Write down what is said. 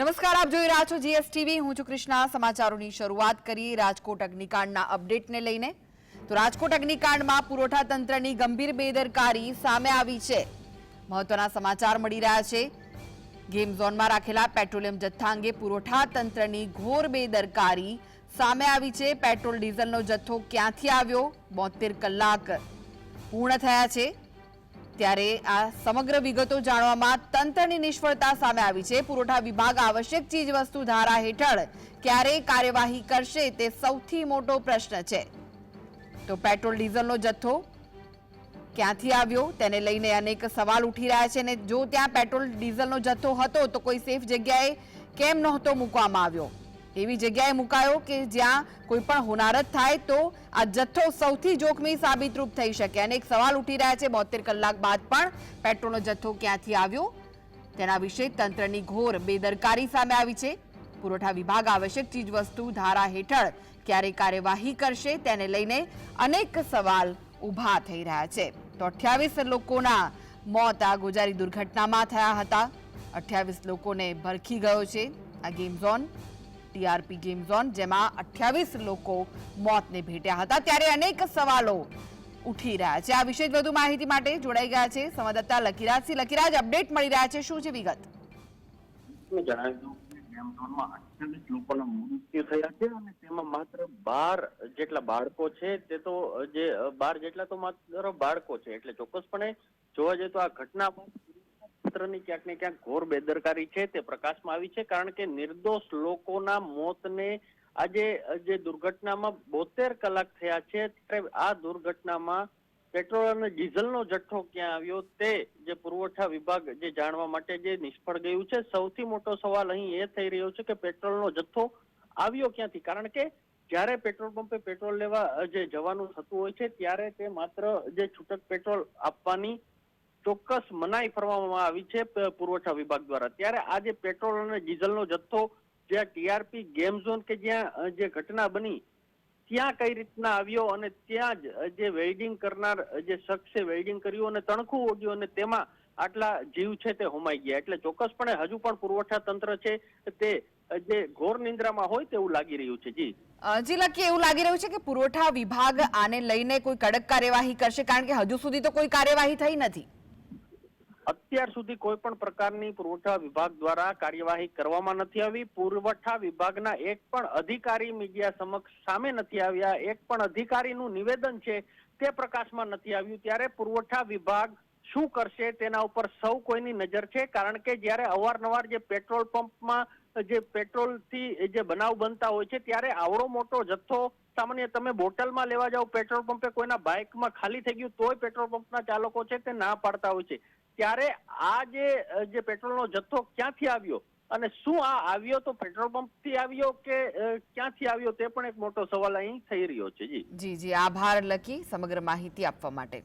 નમસ્કાર, આપ જોઈ રહ્યા છો જીએસટીવી. હું છું કૃષ્ણા. સમાચારોની શરૂઆત કરી રાજકોટ અગ્નિકાંડના અપડેટને લઈને. તો રાજકોટ અગ્નિકાંડમાં પુરવઠા તંત્રની ગંભીર બેદરકારી સામે આવી છે. મહત્વના સમાચાર મળી રહ્યા છે. ગેમ ઝોનમાં રાખેલા પેટ્રોલિયમ જથ્થા અંગે પુરવઠા તંત્રની ઘોર બેદરકારી સામે આવી છે. પેટ્રોલ ડીઝલનો જથ્થો ક્યાંથી આવ્યો? બોતેર કલાક પૂર્ણ થયા છે. ત્યારે આ સમગ્ર વિગતો જાણવામાં તંત્રની નિષ્ફળતા સામે આવી છે. પુરવઠા વિભાગ આવશ્યક ચીજ વસ્તુ ધારા હેઠળ ક્યારે કાર્યવાહી કરશે તે સૌથી મોટો પ્રશ્ન છે. તો પેટ્રોલ ડીઝલનો જથ્થો ક્યાંથી આવ્યો તેને લઈને અનેક સવાલ ઉઠી રહ્યા છે અને જો ત્યાં પેટ્રોલ ડીઝલનો જથ્થો હતો તો કોઈ સેફ જગ્યાએ કેમ નહોતો મૂકવામાં આવ્યો? એવી જગ્યાએ મુકાયો કે જ્યાં કોઈ પણ હોનારત થાય તો આ જથ્થો સૌથી જોખમી સાબિતરૂપ થઈ શકે. અને એક સવાલ ઉઠી રહ્યા છે, બોતેર કલાક બાદ પણ પેટ્રોલનો જથ્થો ક્યાંથી આવ્યો? તેના વિશે તંત્રની ઘોર બેદરકારી સામે આવી છે. પુરવઠા વિભાગ આવશ્યક ચીજવસ્તુ ધારા હેઠળ ક્યારે કાર્યવાહી કરશે તેને લઈને અનેક સવાલ ઊભા થઈ રહ્યા છે. તો અઠ્યાવીસ લોકોના મોત આ ગોજારી દુર્ઘટનામાં થયા હતા. અઠ્યાવીસ લોકોને ભરખી ગયો છે. આ game zone TRP game zone, જેમાં અઠ્યાવીસ લોકો મોતને ભેટ્યા હતા. ત્યારે અનેક સવાલો ઉઠી રહ્યા છે. આ વિશે વધુ માહિતી માટે જોડાઈ ગયા છે સંવાદદાતા લકીરાજસિંહ લકીરાજ અપડેટ મળી રહ્યા છે. શું છે વિગત? જણાવી દઉં ગેમ ઝોનમાં અઠ્યાવીસ લોકોના મૃત્યુ થયા છે અને તેમાં માત્ર બાર જેટલા બાળકો છે. તે તો, જે બાર જેટલા તો માત્ર બાળકો છે. એટલે ચોક્કસપણે જોવા જઈએ તો આ ઘટના તંત્રની ક્યાંક ને ક્યાંક ઘોર બેદરકારી છે, તે પ્રકાશમાં આવી છે, કારણ કે નિર્દોષ લોકોના મોતને આજે, જે દુર્ઘટનામાં બોતેર કલાક થયા છે, ત્યારે આ દુર્ઘટનામાં પેટ્રોલ અને ડીઝલનો જથ્થો ક્યાં આવ્યો તે જે પુરવઠા વિભાગ જે જાણવા માટે જે નિષ્ફળ ગયું છે, સૌથી મોટો સવાલ અહીં એ થઈ રહ્યો છે કે પેટ્રોલનો જથ્થો આવ્યો ક્યાંથી? કારણ કે જ્યારે પેટ્રોલ પંપે પેટ્રોલ લેવા, જે જવાનું થતું હોય છે, ત્યારે તે માત્ર જે છૂટક પેટ્રોલ આપવાની ચોક્કસ મનાઈ ફરવામાં આવી છે પુરવઠા વિભાગ દ્વારા. ત્યારે આજે પેટ્રોલ અને ડીઝલનો જથ્થો જ્યાં ટીઆરપી ગેમ ઝોન કે જ્યાં જે ઘટના બની, ત્યાં કઈ રીતના આવ્યો અને ત્યાં જ જે વેલ્ડિંગ કરનાર જે શખ્સે વેલ્ડિંગ કર્યું અને તણખું ઓગ્યું અને તેમાં આટલા જીવ છે તે હોમાઈ ગયા. એટલે ચોક્કસપણે હજુ પણ પુરવઠા તંત્ર છે તે જે ઘોર નિંદ્રામાં હોય તેવું લાગી રહ્યું છે. જી. જી લકી એવું લાગી રહ્યું છે કે પુરવઠા વિભાગ આને લઈને કોઈ કડક કાર્યવાહી કરશે, કારણ કે હજુ સુધી તો કોઈ કાર્યવાહી થઈ નથી. અત્યાર સુધી કોઈ પણ પ્રકારની પુરવઠા વિભાગ દ્વારા કાર્યવાહી કરવામાં નથી આવી. પુરવઠા વિભાગના એક પણ અધિકારી મીડિયા સમક્ષ સામે નથી આવ્યા. એક પણ અધિકારીનું નિવેદન છે તે પ્રકાશમાં નથી આવ્યું. ત્યારે પુરવઠા વિભાગ શું કરશે તેના ઉપર સૌ કોઈની નજર છે, કારણ કે જ્યારે અવારનવાર જે પેટ્રોલ પંપમાં, જે પેટ્રોલથી જે બનાવ બનતા હોય છે, ત્યારે આવડો મોટો જથ્થો સામાન્ય તમે બોટલમાં લેવા જાઓ, પેટ્રોલ પંપે કોઈના બાઇકમાં ખાલી થઈ ગયું, તોય પેટ્રોલ પંપના ચાલકો છે તે ના પાડતા હોય છે. ત્યારે આ જે જે પેટ્રોલનો જથ્થો ક્યાંથી આવ્યો? અને શું આ આવ્યો તો પેટ્રોલ પંપથી આવ્યો કે ક્યાંથી આવ્યો તે પણ એક મોટો સવાલ અહીં થઈ રહ્યો છે જી જી. આભાર, લકી. સમગ્ર માહિતી આપવા માટે.